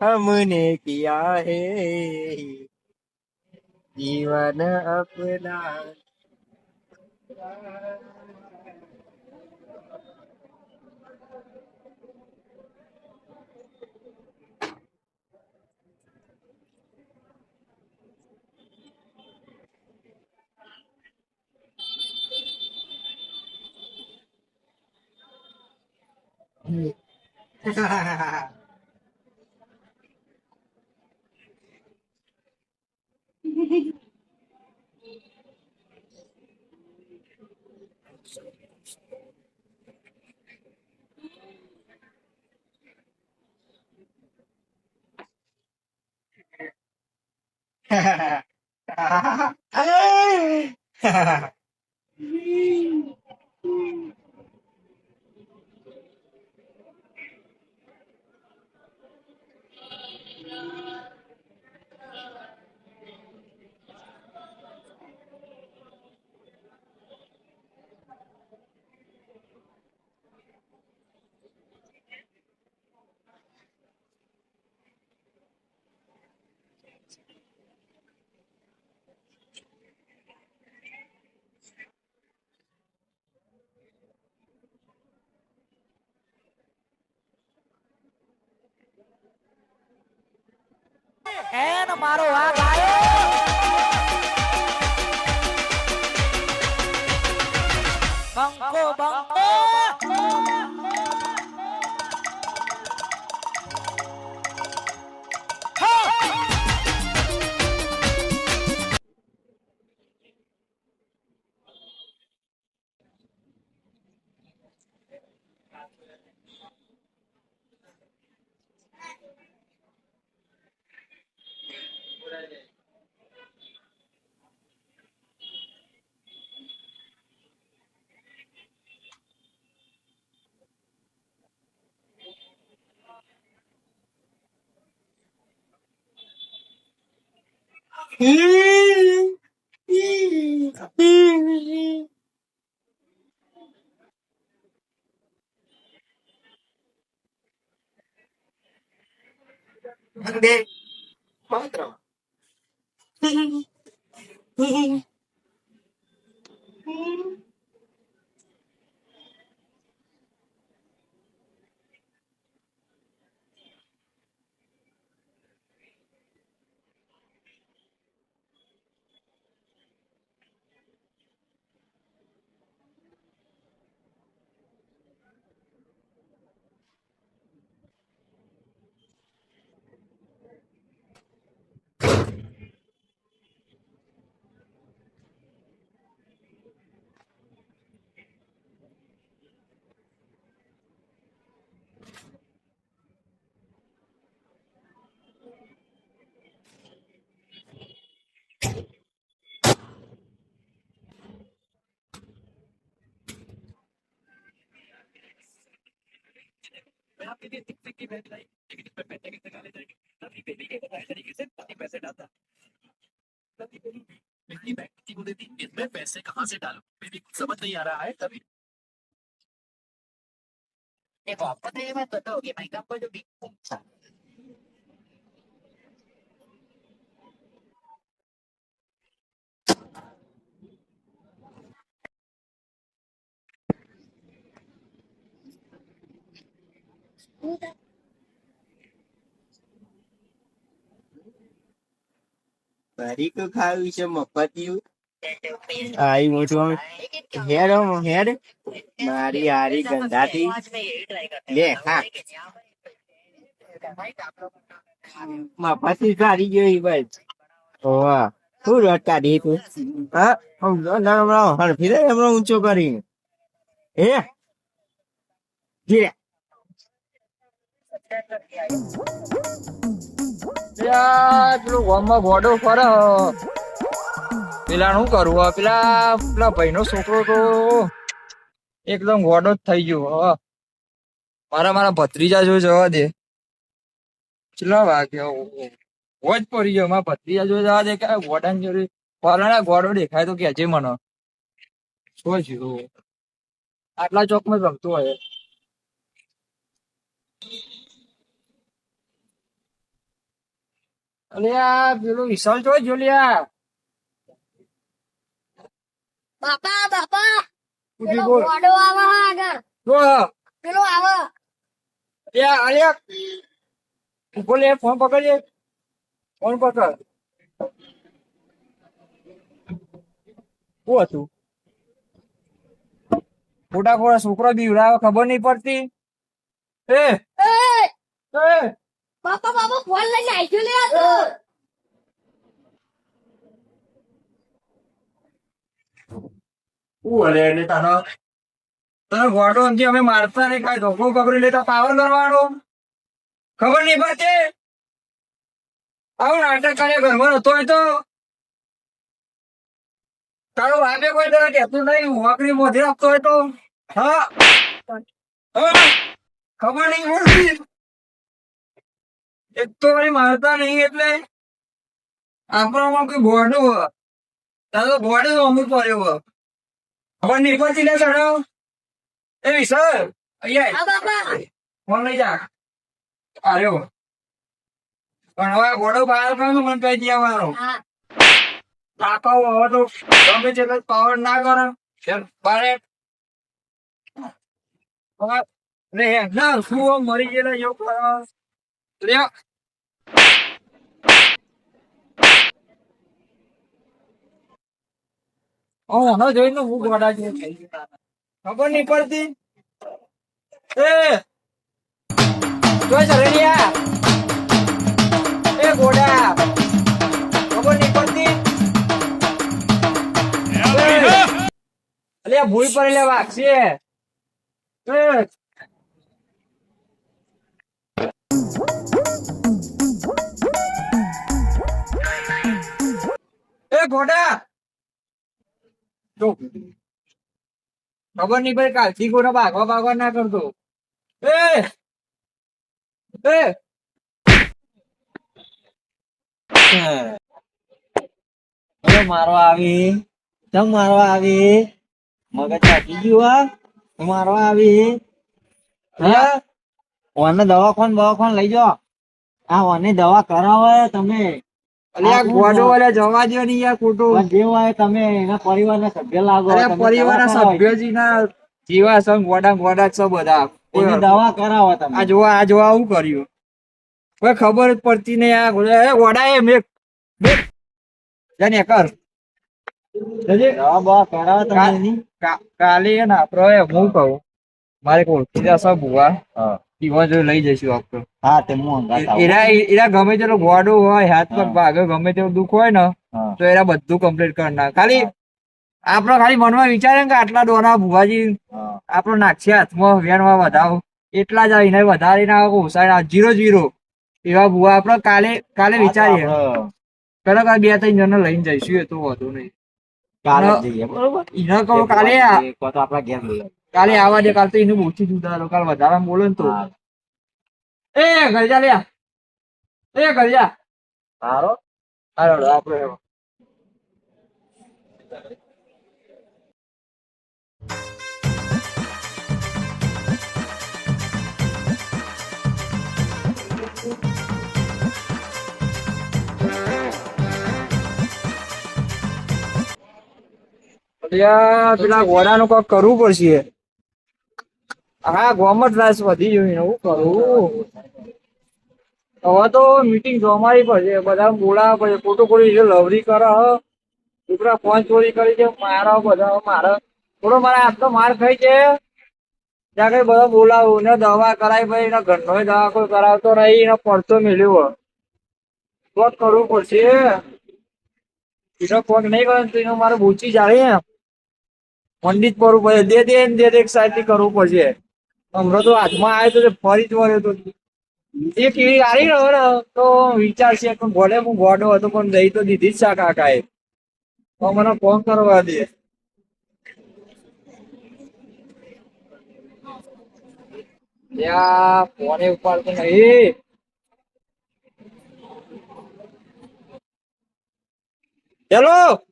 हमने किया है जीवन अपना Ha ha ha. એન મારો આ આવ્યો બંકો બંકો. Hindi. Bakit raw? Mm-hmm. मैं आपके लिए टिक की बैठ लाई लेकिन इस पैसे कितने डाले जाएँगे? नदी बेली के बताए तरीके से पानी पैसे डालता। नदी बेली बिजली बैंक की बोले थी इसमें पैसे कहाँ से डालो? मेरी कुछ समझ नहीं आ रहा है तभी। देखो, आपको तो तो बात मैं आपको जो भी पूछा મારી તો ખાવી છે મફતિયું આઈ મોટું હેડ હેડ મારી હારી ગંધાથી. લે હા. મફતી સારી ગઈ બસ. ઓવા શું રટ કાઢી તું? હા હમણાં હરફી દે હમણાં ઊંચો કરી હે? યાર પેલું શું કરવું હવે? પેલા પેલા ભાઈનો છોકરો તો એકદમ ગોડો જ થઈ ગયો હ. મારા મારા ભત્રીજા જો જવા દે. કેટલા વાગ્યો હોજ પડી ગયો. મારા ભત્રીજા જો જવા દે કે ગોડાની જોડે ફલાણા ગોડો દેખાય તો કેજે મને. શું આટલા ચોકમાં રમતો હોય. અલ્યા પેલું વિશાલ જો જોલિયા. બાપા બાપા પેલો બોલ. આવે આગળ. જો પેલો આવે. અલ્યા અલ્યા. ઊભો ફોન પકડજે. ફોન પકડ. શું હતું? ખોટા ખોટા છોકરો બીવડાવે ખબર નહીં પડતી. એ. એ. બાપા બાપા ફોન લઈને આવી લે. અરે એટલે તારો તારો ગોડો સમજી અમે મારતા નહીં, કાઈ ધોકો પકડી લેતા પાવર કરવાનો ખબર નહીં પડતી? આવું નાટક કરે ઘરમાં હોય તો. તારો બાપે કોઈ તને કહેતું નહીં નોકરી મોઢે આપતો હોય તો. હા. ખબર નહીં એક તો વળી મારતા નહીં એટલે આપણામાં કોઈ ગોડું હોય. તારો ગોડે અમુક પડ્યો હોય. ખબર નિર્ભરથી લે ચડાવ એ વિશાલ અહીંયા ફોન લઈ જા. આવ્યો પણ હવે ગોડો બહાર કાઢો મને કઈ દેવાનો મારો કાકાઓ હવે તો ગમે છે પાવર ના કરે. ફેર બારે. હવે રે ના શું મરી ગયેલા યોગ કરવા? લે ઓ જોઈને હું ગોડા જેવો ખબર નહીં પડતી? એ! જોઈ સરેલિયા એ ગોડા! ખબર નહીં પડતી? અલ્યા ભૂલ પર લેવા વાગશે ખબર નહીં ભાઈ, કાલથી કોને ભાગવા ભાગવા ના કરતો. એ! મારવા આવી. ચમ મારવા આવી? મગજ થાકી ગયું, હા? મારવા આવી? હા? ઓને દવાખાન બવાખાન લઈ જાઓ. આ ઓને દવા કરાવો તમે. જવા સંગ ગોડા ગોડા બધા. દવા કરાવો તમે. આ જોવા આ જોવા આવું કર્યું. કોઈ ખબર જ પડતી નહીં આ ગોડા. એ ગોડા એ મેક મેક. જાને કર. કાલે હે ને આપણે હું કહું. મારે ઓળખી છે ભુવા. હા. જો લઈ જઈશું આપણે. હા તે એરા એરા ગમે તેલો ગોડો હોય હાથ પગ ભાગે ગમે તેવું દુઃખ હોય ને તો એરા બધું કમ્પ્લીટ કરી નાખ. ખાલી આપણો ખાલી મનમાં વિચારે કે આટલા દોના ભુવાજી આપણો નાખશે હાથમાં વેણમાં વધાવો. એટલા જ આવીને વધારીને આવો ઓછા જીરો જીરો. એવા ભુવા આપણે કાલે કાલે વિચારીએ. પેલા કાલે બે ત્રણ જણ લઈને જઈશું એ તો વધુ નહીં. કાલે જઈએ બરોબર? કાલે આપણા ઘેર. કાલે આવા દે કાલે તો એનું ઓછી જુદા કાલે વધારે બોલો ને તો હા. એ ઘર જા લે એ ઘર જા સારો હાલો આપણે અલ્યા, પેલા ઘોડાનું કોક કરવું પડશે હા ગોમત રાસ વધી જોઈ ને હું કરું. હવે તો મીટિંગ જમાવી પડશે બધા બોલાવવા પડશે ખોટું ખોટું જે લવરી કરે છોકરા ફોન ચોરી કરી છે, મારા બધા, મારે. થોડો મારા તો માર ખાઈ છે. ત્યાં કઈ બધા બોલાવું, ને દવા કરાવી ભાઈ એના ઘરનો દવા કોઈ કરાવતો નહીં એનો પડતો મેલ્યો તો કરવું પડશે. એનો કોક નહીં કરે તો એનો મારે બૂચી જાળે પંડિત પડશે દે દે દે દે, એક સાઈડથી કરવું પડશે. હમણાં તો હાથમાં આવ્યો તો ફરી જ વળ્યો તો. એ કીડી હારી રહ્યો ને તો વિચાર છે પણ ભલે હું ગોડો હતો પણ દઈ તો દીધી જ છે કાકા એ તો મને ફોન કરવા દે. હેલો?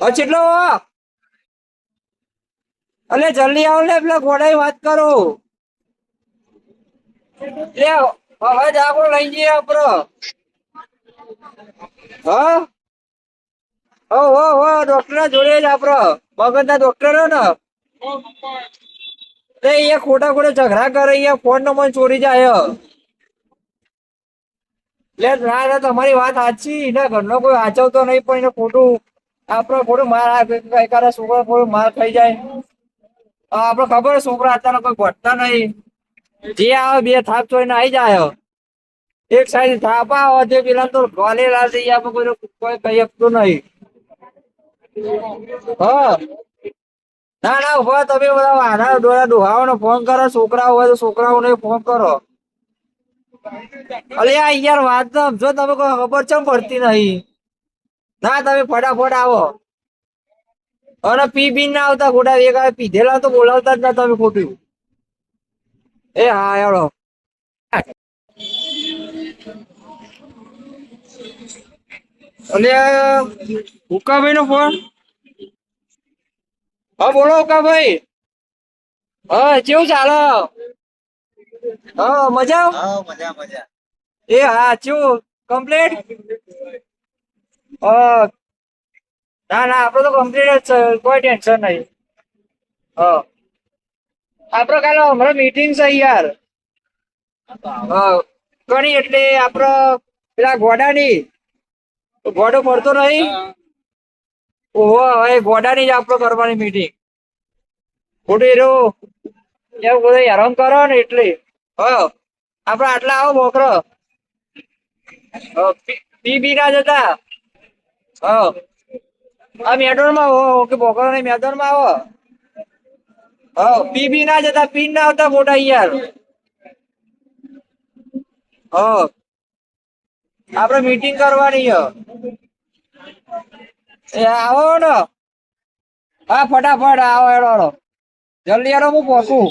હા કેટલો અલે, જલ્દી આવો ને પેલા ઘોડાઈ વાત કરો. લે અવાજ આપણો લઈ જઈએ આપણો હા? ઓ હો હો ડોક્ટર જોડે જ આપણો મગજના ડોક્ટર ને. તે એ ખોટા ખોટા ઝઘડા કરે એ ફોન નંબર ચોરી જાય. લે, ના ના, તમારી વાત સાચી. એના ઘરનો કોઈ વાંચવતો નહીં, પણ એને ખોટું આપણે ખોટું માર એકાદા છોકરા ખોટું માર ખાઈ જાય. હા, આપણે ખબર છોકરા અત્યારે કોઈ ભટતા નહીં. જે આવે બે થાપ ચોઈને આવી જાય એક સાઈડ થાપ આવે તે પેલા તો ગોલે થઈ આપણે કોઈ કોઈ કહી શકતું નહીં. હા. ના ના ઊભા તમે બધા વાના ડોળા ડોહાઓને ફોન કરો છોકરાઓ હોય તો છોકરાઓને ફોન કરો. અલે યાર વાત તો સમજો તમે કોઈ ખબર ચમ પડતી નહીં. ના તમે ફટાફટ આવો. અને પી બી ના આવતા ખોટા એક પીધેલા તો બોલાવતા જ ના તમે ખોટું. એ હા હેડો. અને હુકાભાઈ નો ફોન હા બોલો હુકાભાઈ હા કેવું ચાલે હા મજા મજા મજા. એ હા કેવું? કમ્પ્લીટ? હા ના ના આપડે તો કમ્પ્લીટ જ કોઈ ટેન્શન નહીં. હા. આપડે કાલે હમણાં મીટિંગ છે યાર. ઘણી એટલે આપડે પેલા ગોડાની. ગોડો ફરતો નહીં? ઓહો, હવે ગોડાની જ આપડે કરવાની મીટિંગ ખોટી રહ્યો એવું બધું હેરાન કરો ને એટલે. હા. આપડે આટલા આવો મોકરો પી બી ના જતા. હા. આ મેદાનમાં હો ઓકે બોકરો ને મેદાનમાં આવો. હા પી બી ના જતા, પી ના આવતા મોટા યાર. હા આપણે મીટિંગ કરવાની છે એ આવો ને હા, ફટાફટ આવો એડો એડો જલ્દી એડો હું પહોંચું.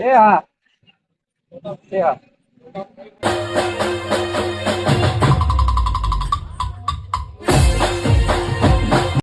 એ હા. એ હા.